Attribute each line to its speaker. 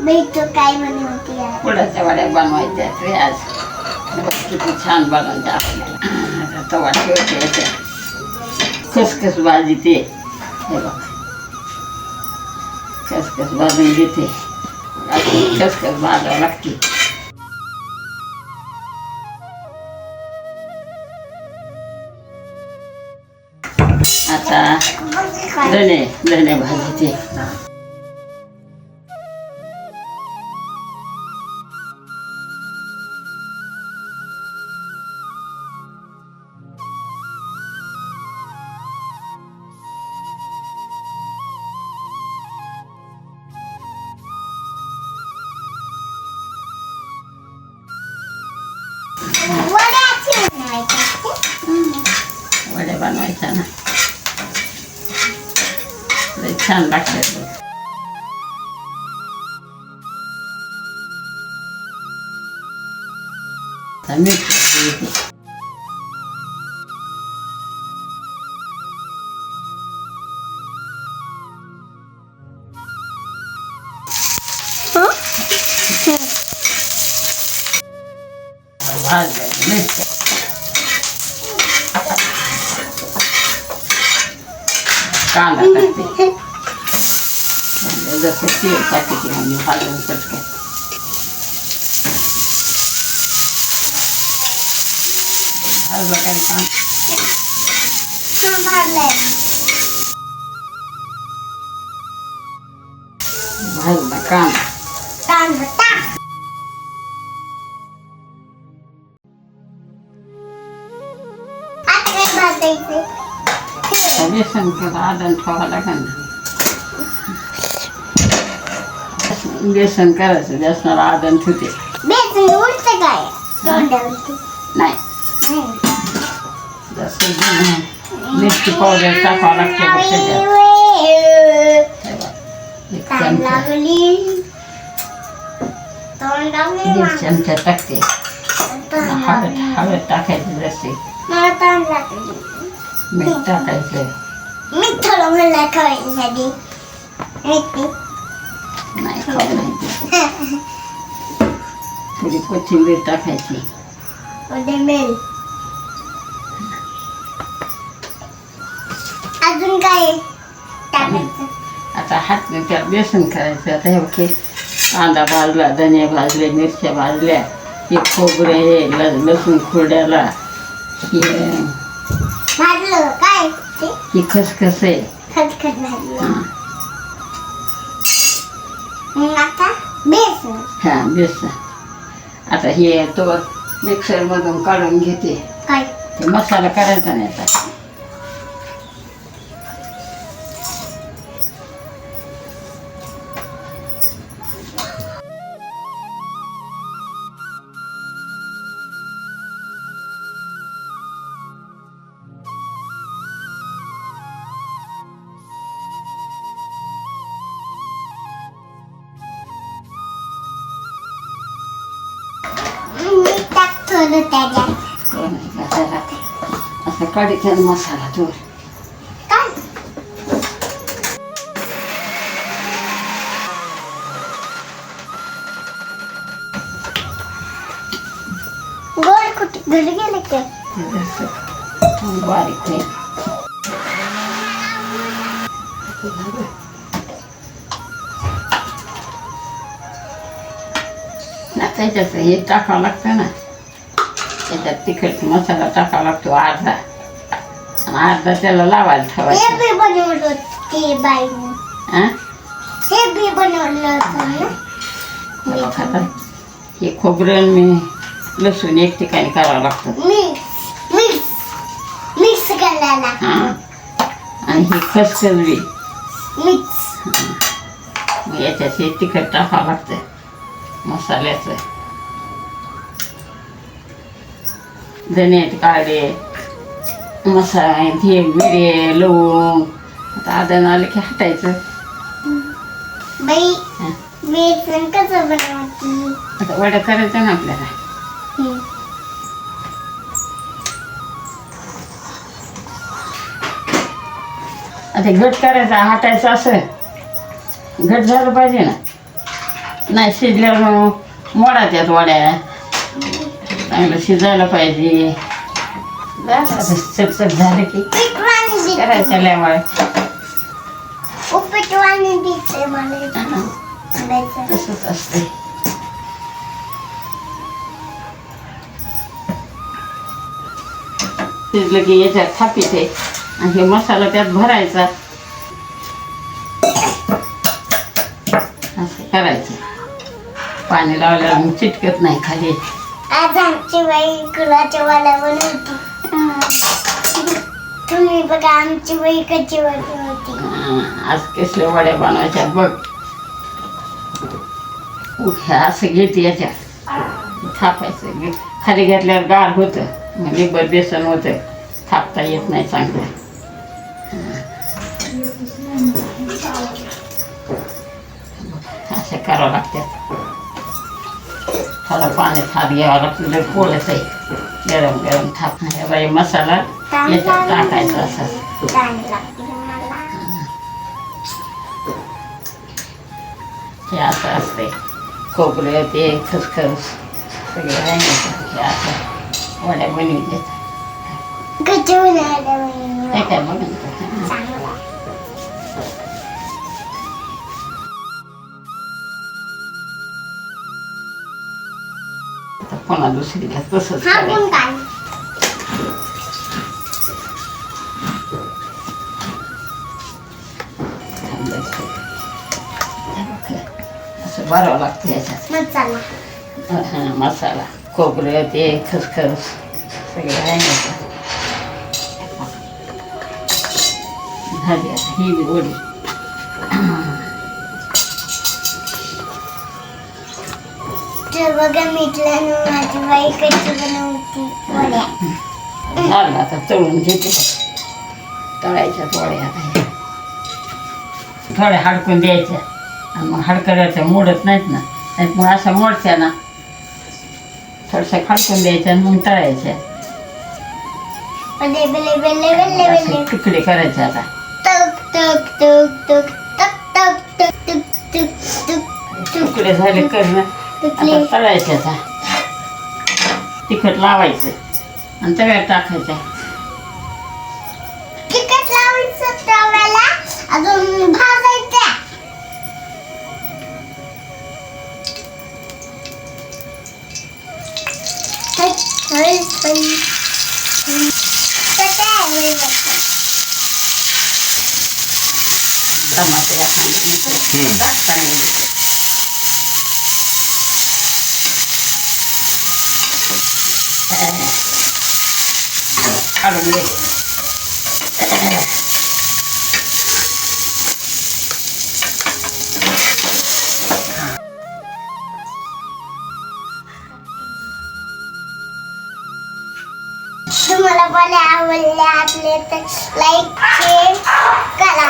Speaker 1: मी तू काय बनवते आज?
Speaker 2: पुडाच्या वड्या बनवायच्या ते आज. किती छान बनवायच्या आपल्याला आता तवा ठेवते. खसखस भाजी ते. हे बघ. खसखस भाजून घेते. खसखस भाजावं लागते. आता
Speaker 1: काय?
Speaker 2: धने धने भाजीचे वड्या बनवायच्या ना लय छान लागतात बघ. आता मिरची घालायची. भाजल्या मिरच्या कांदा टाकते. जसं तेल टाकते म्हणजे भाजून पटकन भाजलं काय काम
Speaker 1: हा, भाजलंय.
Speaker 2: भाजला कांदा.
Speaker 1: तांदूळ टाक.
Speaker 2: बेसन किंवा आदन ठेवा लागेल ना बेसन करायचं बेसनाला आदन ठेवते
Speaker 1: बेसन उडतं काय तोंडावरती?
Speaker 2: नाही मिरची पावडर टाकावं लागते त्याच्यात दीड चमचा टाकते हळद. हळद टाकायची जसे मीठ टाकायचं
Speaker 1: मी थोडं मला खाण्यासाठी मिठी.
Speaker 2: नाही खाऊ नाही. थोडी कोथिंबीर टाकायची.
Speaker 1: अजून काय टाकायचं.
Speaker 2: आता हात त्याला बेसन करायचं. आता हे बघ, कांदा भाजला धने भाजले मिरच्या भाजल्या हे खोबरं हे लसूण खोड्याला हे
Speaker 1: भाजलं काय? ते?
Speaker 2: ही खसखस आहे.
Speaker 1: भाजलं
Speaker 2: हां.
Speaker 1: मग आता बेसन.
Speaker 2: हां बेसन. आता हे तो मिक्सरमधून काढून घेते.
Speaker 1: काय?
Speaker 2: ते मसाला करायचा नाही आता. आहे घालायला? असं काढायचा मसाला तो
Speaker 1: गोड कुठे? घरी गेले ते
Speaker 2: बारीक आहे त्याच्यात हे टाकावं लागतं ना. त्याच्यात तिखट मसाला टाकावा लागतो अर्धा. आणि अर्धा त्याला लावायला
Speaker 1: हे
Speaker 2: ठेवायचं.
Speaker 1: बी बनवलं होते बाईने.
Speaker 2: हां
Speaker 1: हे बी बनवलं होतं ना?
Speaker 2: हे हे खोबरं मी लसूण एक ठिकाणी करावं लागतं.
Speaker 1: मी मिक्स मिक्स करायला.
Speaker 2: हां? आणि ही
Speaker 1: मिक्स.
Speaker 2: मग याच्यात हे तिखट टाकावं लागतं. मसाल्याचं. धने काढे मसाला हे मिरे लवंग आता आदन आलं की हटायचं.
Speaker 1: बाई. बेसन कसं बनवायची
Speaker 2: आता वड्या करायचं ना आपल्याला. आता घट करायचा हटायचं असं. घट झालं पाहिजे ना. नाही शिजल्यावर मग मोडाच्यात वड्या. चांगलं शिजायला पाहिजे. चटचट झाले की. तसंच असते शिजलं की याच्यात थापीत आहे आणि हे मसाला त्यात भरायचा. असं करायचं. पाणी लावल्यावर चिटकत नाही खाली.
Speaker 1: आज आमची बाई कुणाच्या वाल्यावर होती? तुम्ही बघा आमची बाई कच्ची बनवती
Speaker 2: होती. आज कसले वड्या बनवायच्या बघ. हे असं घेते याच्या. थापायचं घे- खाली घेतल्यावर गार होतं. म्हणजे मग निबर बेसन होतं. थापता येत नाही चांगलं. असं करावं लागतं. थोडं पाणी थाप घ्यावं लागतं पोळत आहे गरम गरम थाप. बाई मसाला याच्यात टाकायचा असा. हे असं असते खोबरं ते खसखस. सगळे हे असं. वड्या बनवून देतात. काय बघ पुन्हा दुसरीला तसंच करायचं. असं भरावं लागतं याच्यात.
Speaker 1: मसाला
Speaker 2: हा, मसाला खोबरं ते खसखस सगळे राहिलं झाली आता ही वडी
Speaker 1: तर बघा मिटल्यानं माझी बाई कच्ची बनवती वड्या
Speaker 2: झालं आता तळून घेते तळायच्या पोळ्या आता ह्या. थोड्या हडकून द्यायच्या आणि मग हडकड्याच्या मोडत नाहीत ना नाहीत मग अशा मोडत्या ना थोड्याशा खडकून द्यायच्या आणि मग तळायच्या असे तुकडे करायचे आता
Speaker 1: टक टक टक टक टक टक टक टक टक टक
Speaker 2: तुकडे झाले करणं आता आता. तिखट लावायचं. आणि तव्यात टाकायचं.
Speaker 1: तिखट लावायचं तव्याला. अजून भाजायचं.
Speaker 2: टमाटे
Speaker 1: तुम्हाला पण आवडले असले तर लाईक शेअर करा.